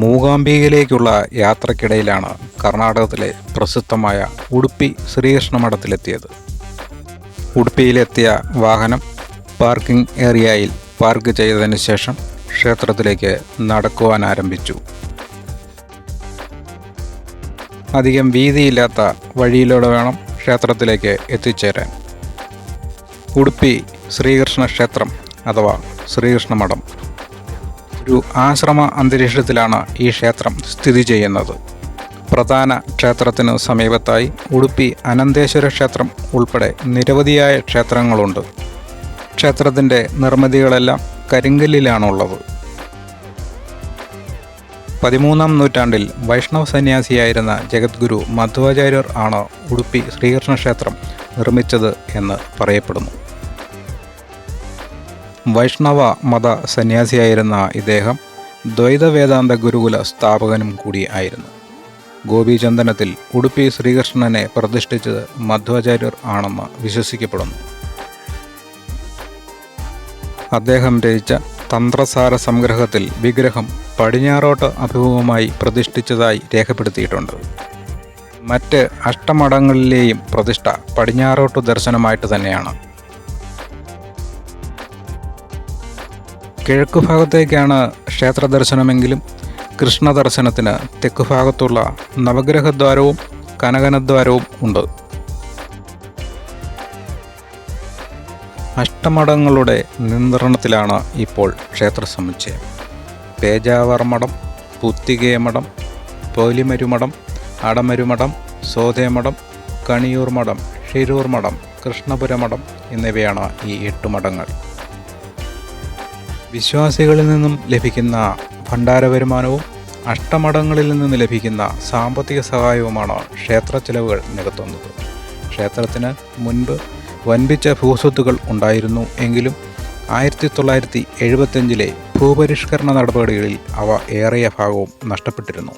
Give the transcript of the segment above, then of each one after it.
മൂകാംബികയിലേക്കുള്ള യാത്രക്കിടയിലാണ് കർണാടകത്തിലെ പ്രസിദ്ധമായ ഉടുപ്പി ശ്രീകൃഷ്ണ മഠത്തിലെത്തിയത്. ഉടുപ്പിയിലെത്തിയ വാഹനം പാർക്കിംഗ് ഏരിയയിൽ പാർക്ക് ചെയ്തതിന് ശേഷം ക്ഷേത്രത്തിലേക്ക് നടക്കുവാൻ ആരംഭിച്ചു. അധികം വീതിയില്ലാത്ത വഴിയിലൂടെ വേണം ക്ഷേത്രത്തിലേക്ക് എത്തിച്ചേരാൻ. ഉടുപ്പി ശ്രീകൃഷ്ണ ക്ഷേത്രം അഥവാ ശ്രീകൃഷ്ണ മഠം ഒരു ആശ്രമ അന്തരീക്ഷത്തിലാണ് ഈ ക്ഷേത്രം സ്ഥിതി ചെയ്യുന്നത്. പ്രധാന ക്ഷേത്രത്തിന് സമീപത്തായി ഉടുപ്പി അനന്തേശ്വര ക്ഷേത്രം ഉൾപ്പെടെ നിരവധിയായ ക്ഷേത്രങ്ങളുണ്ട്. ക്ഷേത്രത്തിന്റെ നിർമ്മിതികളെല്ലാം കരിങ്കല്ലിലാണുള്ളത്. പതിമൂന്നാം നൂറ്റാണ്ടിൽ വൈഷ്ണവ സന്യാസിയായിരുന്ന ജഗദ്ഗുരു മധ്വാചാര്യർ ആണ് ഉടുപ്പി ശ്രീകൃഷ്ണ ക്ഷേത്രം നിർമ്മിച്ചത് എന്ന് പറയപ്പെടുന്നു. വൈഷ്ണവ മത സന്യാസിയായിരുന്ന ഇദ്ദേഹം ദ്വൈത വേദാന്ത ഗുരുകുല സ്ഥാപകനും കൂടി ആയിരുന്നു. ഗോപീചന്ദനത്തിൽ ഉടുപ്പി ശ്രീകൃഷ്ണനെ പ്രതിഷ്ഠിച്ചത് മധ്വാചാര്യർ ആണെന്ന് വിശ്വസിക്കപ്പെടുന്നു. അദ്ദേഹം രചിച്ച തന്ത്രസാര സംഗ്രഹത്തിൽ വിഗ്രഹം പടിഞ്ഞാറോട്ട് അഭിമുഖമായി പ്രതിഷ്ഠിച്ചതായി രേഖപ്പെടുത്തിയിട്ടുണ്ട്. മറ്റ് അഷ്ടമഠങ്ങളിലെയും പ്രതിഷ്ഠ പടിഞ്ഞാറോട്ട് ദർശനമായിട്ട് തന്നെയാണ്. കിഴക്കു ഭാഗത്തേക്കാണ് ക്ഷേത്ര ദർശനമെങ്കിലും കൃഷ്ണ ദർശനത്തിന് തെക്കു ഭാഗത്തുള്ള നവഗ്രഹദ്വാരവും കനകനദ്വാരവും ഉണ്ട്. അഷ്ടമഠങ്ങളുടെ നിയന്ത്രണത്തിലാണ് ഇപ്പോൾ ക്ഷേത്ര സമുച്ചയം. പേജാവർ മഠം പുത്തികേ മഠം പോലിമരുമഠം അടമരുമഠം സോതേമഠം കണിയൂർ മഠം ഷിരൂർ മഠം കൃഷ്ണപുരമഠം എന്നിവയാണ് ഈ എട്ട് മഠങ്ങൾ. വിശ്വാസികളിൽ നിന്നും ലഭിക്കുന്ന ഭണ്ഡാര വരുമാനവും അഷ്ടമഠങ്ങളിൽ നിന്ന് ലഭിക്കുന്ന സാമ്പത്തിക സഹായവുമാണ് ക്ഷേത്ര ചെലവുകൾ നികത്തുന്നത്. ക്ഷേത്രത്തിന് മുൻപ് വൻപിച്ച ഭൂസ്വത്തുകൾ ഉണ്ടായിരുന്നു എങ്കിലും ആയിരത്തി തൊള്ളായിരത്തി എഴുപത്തഞ്ചിലെ ഭൂപരിഷ്കരണ നടപടികളിൽ അവ ഏറിയ ഭാഗവും നഷ്ടപ്പെട്ടിരുന്നു.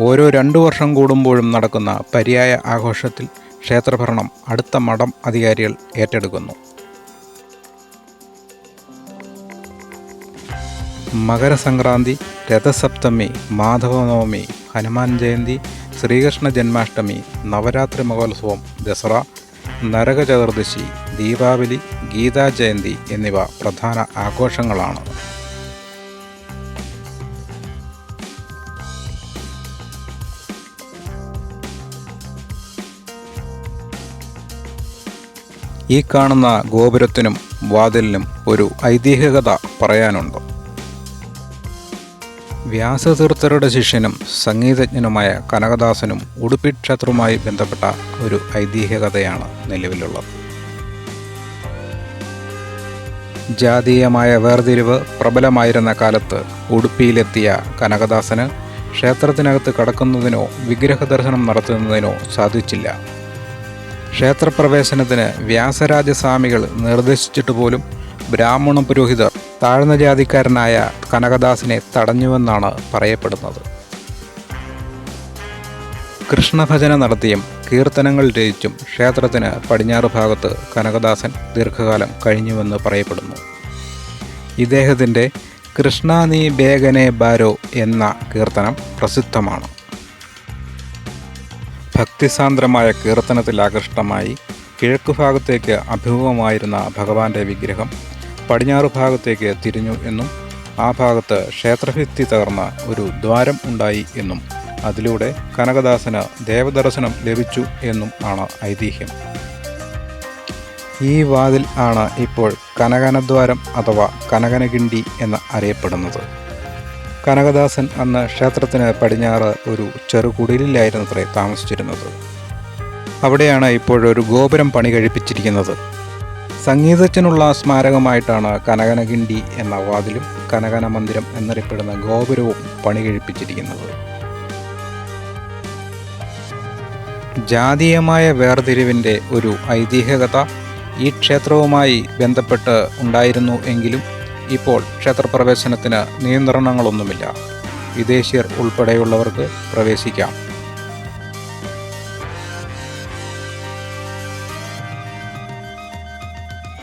ഓരോ രണ്ടു വർഷം കൂടുമ്പോഴും നടക്കുന്ന പര്യായ ആഘോഷത്തിൽ ക്ഷേത്രഭരണം അടുത്ത മഠം അധികാരികൾ ഏറ്റെടുക്കുന്നു. മകരസംക്രാന്തി രഥസപ്തമി മാധവനവമി ഹനുമാൻ ജയന്തി ശ്രീകൃഷ്ണ ജന്മാഷ്ടമി നവരാത്രി മഹോത്സവം ദസറ നരകചതുർദശി ദീപാവലി ഗീതാ ജയന്തി എന്നിവ പ്രധാന ആഘോഷങ്ങളാണ്. ഈ കാണുന്ന ഗോപുരത്തിനും വാതിലിനും ഒരു ഐതിഹ്യകത പറയാനുണ്ട്. വ്യാസതീർത്ഥരുടെ ശിഷ്യനും സംഗീതജ്ഞനുമായ കനകദാസനും ഉടുപ്പി ക്ഷേത്രവുമായി ബന്ധപ്പെട്ട ഒരു ഐതിഹ്യകഥയാണ് നിലവിലുള്ളത്. ജാതീയമായ വേർതിരിവ് പ്രബലമായിരുന്ന കാലത്ത് ഉടുപ്പിയിലെത്തിയ കനകദാസന് ക്ഷേത്രത്തിനകത്ത് കടക്കുന്നതിനോ വിഗ്രഹ ദർശനം നടത്തുന്നതിനോ സാധിച്ചില്ല. ക്ഷേത്രപ്രവേശനത്തിന് വ്യാസരാജസ്വാമികൾ നിർദ്ദേശിച്ചിട്ട് പോലും ബ്രാഹ്മണ പുരോഹിതർ താഴ്ന്ന ജാതിക്കാരനായ കനകദാസിനെ തടഞ്ഞുവെന്നാണ് പറയപ്പെടുന്നത്. കൃഷ്ണഭജന നടത്തിയും കീർത്തനങ്ങൾ രചിച്ചും ക്ഷേത്രത്തിന് പടിഞ്ഞാറ് ഭാഗത്ത് കനകദാസൻ ദീർഘകാലം കഴിഞ്ഞുവെന്ന് പറയപ്പെടുന്നു. ഇദ്ദേഹത്തിന്റെ കൃഷ്ണാനീ ബേഗനെ ബാരോ എന്ന കീർത്തനം പ്രസിദ്ധമാണ്. ഭക്തിസാന്ദ്രമായ കീർത്തനത്തിൽ ആകൃഷ്ടമായി കിഴക്ക് ഭാഗത്തേക്ക് അഭിമുഖമായിരുന്ന ഭഗവാന്റെ വിഗ്രഹം പടിഞ്ഞാറ് ഭാഗത്തേക്ക് തിരിഞ്ഞു എന്നും ആ ഭാഗത്ത് ക്ഷേത്രഭിത്തി തകർന്ന ഒരു ദ്വാരം ഉണ്ടായി എന്നും അതിലൂടെ കനകദാസന് ദേവദർശനം ലഭിച്ചു എന്നും ആണ് ഐതിഹ്യം. ഈ വാതിൽ ആണ് ഇപ്പോൾ കനകനദ്വാരം അഥവാ കനകനകിണ്ടി എന്ന് അറിയപ്പെടുന്നത്. കനകദാസൻ അന്ന് ക്ഷേത്രത്തിന് പടിഞ്ഞാറ് ഒരു ചെറുകുടിലായിരുന്നത്രേ താമസിച്ചിരുന്നത്. അവിടെയാണ് ഇപ്പോഴൊരു ഗോപുരം പണി കഴിപ്പിച്ചിരിക്കുന്നത്. സംഗീതജ്ഞനുള്ള സ്മാരകമായിട്ടാണ് കനകനകിണ്ടി എന്ന വാതിലും കനകന മന്ദിരം എന്നറിയപ്പെടുന്ന ഗോപുരവും പണി കഴിപ്പിച്ചിരിക്കുന്നത്. ജാതീയമായ വേർതിരിവിന്റെ ഒരു ഐതിഹ്യകത ഈ ക്ഷേത്രവുമായി ബന്ധപ്പെട്ട് ഉണ്ടായിരുന്നു എങ്കിലും ഇപ്പോൾ ക്ഷേത്രപ്രവേശനത്തിന് നിയന്ത്രണങ്ങളൊന്നുമില്ല. വിദേശീയർ ഉൾപ്പെടെയുള്ളവർക്ക് പ്രവേശിക്കാം.